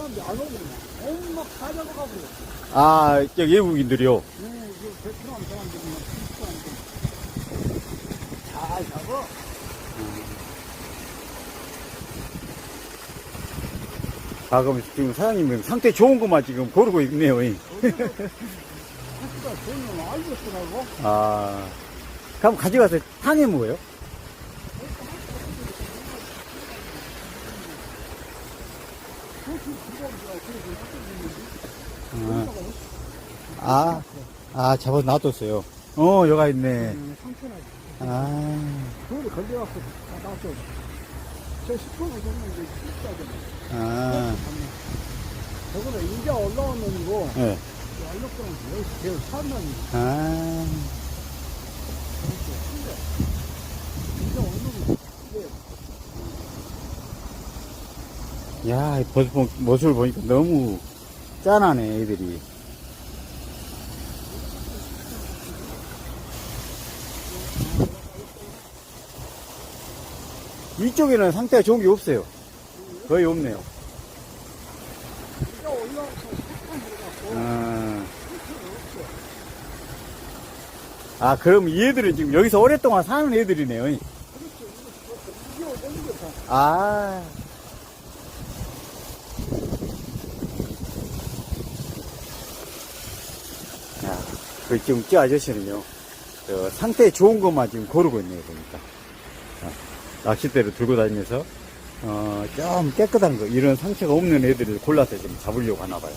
사람들이 안 오고 온막 다 잡아가고 아, 저 외국인들이요. 네, 그 베트남 사람들이 막잘 잡아 아, 그럼 지금 사장님은 상태 좋은 것만 지금 고르고 있네요. 이. 하기가 돈을 알겠더라고 아, 그럼 가져가서 탕해 먹어요? 아, 아, 잡아 놔뒀어요. 어, 여가 있네. 음, 상처나지 아, 그걸 걸려갖고 다 나왔어 저 10분을 줬는데 진짜잖아 아, 저거는 인자 올라오는 거 예. 알록거랑 계속 산다니 아, 인자 올라오는 거 야, 모습을 보니까 너무 짠하네, 애들이. 이쪽에는 상태가 좋은 게 없어요. 거의 없네요. 아, 아, 그럼 이 애들은 지금 여기서 오랫동안 사는 애들이네요. 아. 그 지금 저 아저씨는요, 저 상태 좋은 것만 지금 고르고 있네요, 보니까. 자, 낚싯대를 들고 다니면서, 어, 좀 깨끗한 거, 이런 상처가 없는 애들을 골라서 좀 잡으려고 하나 봐요.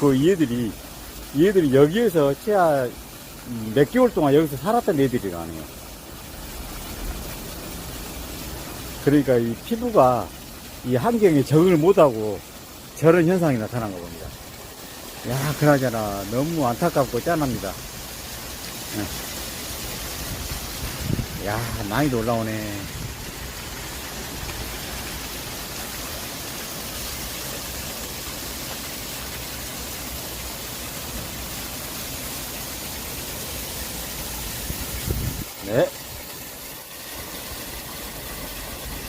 그 얘들이, 얘들이 여기에서 음, 몇 개월 동안 여기서 살았던 애들이라네요. 그러니까 이 피부가 이 환경에 적응을 못하고 저런 현상이 나타난 거 봅니다. 야, 그나저나 너무 안타깝고 짠합니다. 예. 야, 많이도 올라오네. 네.